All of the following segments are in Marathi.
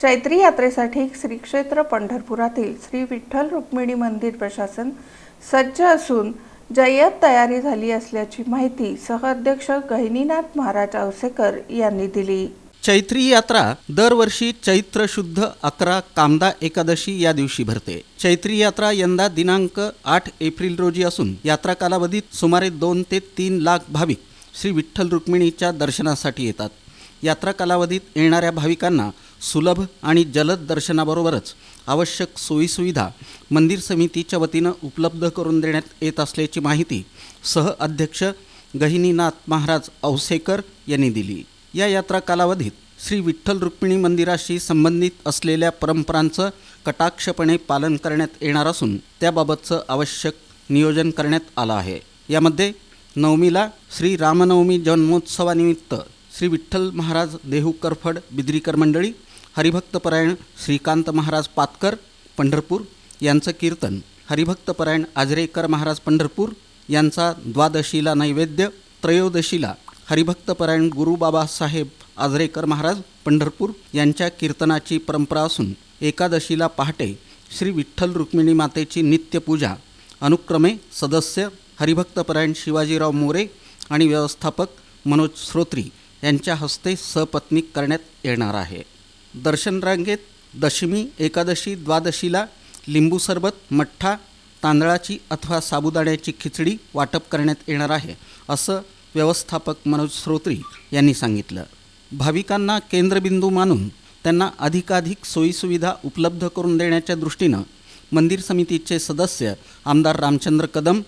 चैत्री यात्रेसाठी श्री क्षेत्र पंढरपुरातील श्री विठ्ठल रुक्मिणी मंदिर प्रशासन सज्ज असून जय्यत तयारी झाली असल्याची माहिती सहअध्यक्ष गहिनीनाथ महाराज औसेकर यांनी दिली. चैत्री यात्रा दरवर्षी चैत्र शुद्ध अकरा कामदा एकादशी या दिवशी भरते. चैत्री यात्रा यंदा दिनांक आठ एप्रिल रोजी असून यात्रा कालावधीत सुमारे दोन ते तीन लाख भाविक श्री विठ्ठल रुक्मिणीच्या दर्शनासाठी येतात. यात्रा कालावधीत येणाऱ्या भाविकांना सुलभ आणि जलद दर्शनाबरोबरच आवश्यक सोयीसुविधा मंदिर समितीच्या वतीनं उपलब्ध करून देण्यात येत असल्याची माहिती सहअध्यक्ष गहिनीनाथ महाराज औसेकर यांनी दिली. या यात्रा कालावधीत श्री विठ्ठल रुक्मिणी मंदिराशी संबंधित असलेल्या परंपरांचं कटाक्षपणे पालन करण्यात येणार असून त्याबाबतचं आवश्यक नियोजन करण्यात आलं आहे. यामध्ये नवमीला श्री रामनवमी जन्मोत्सवानिमित्त श्री विठ्ठल महाराज देहू करफड बिद्रीकर मंडळी हरिभक्तपरायण श्रीकांत महाराज पातकर पंढरपूर. यांचं कीर्तन. हरिभक्तपरायण आजरेकर महाराज पंढरपूर. यांचा द्वादशीला नैवेद्य. त्रयोदशीला हरिभक्तपरायण गुरुबाबासाहेब आजरेकर महाराज पंढरपूर यांच्या कीर्तनाची परंपरा असून एकादशीला पहाटे श्री विठ्ठल रुक्मिणी मातेची नित्यपूजा. अनुक्रमे सदस्य हरिभक्तपरायण शिवाजीराव मोरे आणि व्यवस्थापक मनोज श्रोत्री यांच्या हस्ते सपत्नीक करण्यात येणार आहे. दर्शन रांगेत दशमी एकादशी द्वादशीला लिंबू सरबत मठ्ठा तांदळाची अथवा साबुदाण्याची खिचडी वाटप करण्यात येणार आहे असं व्यवस्थापक मनोज श्रोत्री यांनी सांगितलं. भाविकांना केंद्रबिंदू मानून त्यांना अधिकाधिक सोयीसुविधा उपलब्ध करून देण्याच्या दृष्टीनं मंदिर समितीचे सदस्य आमदार रामचंद्र कदम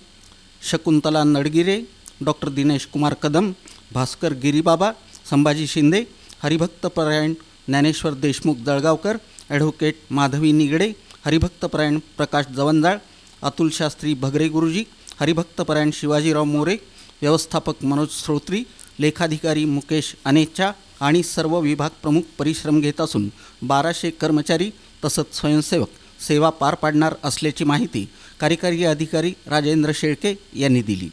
शकुंतला नडगिरे डॉक्टर दिनेश कुमार कदम भास्कर गिरीबाबा संभाजी शिंदे हरिभक्तपरायण ज्ञानेश्वर देशमुख जळगावकर ॲडव्होकेट माधवी निगडे हरिभक्तपरायण प्रकाश जवंजाळ अतुल शास्त्री भगरे गुरुजी हरिभक्तपरायण शिवाजीराव मोरे व्यवस्थापक मनोज श्रोत्री लेखाधिकारी मुकेश अनेचा आणि सर्व विभाग प्रमुख परिश्रम घेत असून बाराशे कर्मचारी तसंच स्वयंसेवक सेवा पार पाडणार असल्याची माहिती कार्यकारी अधिकारी राजेंद्र शेळके यांनी दिली.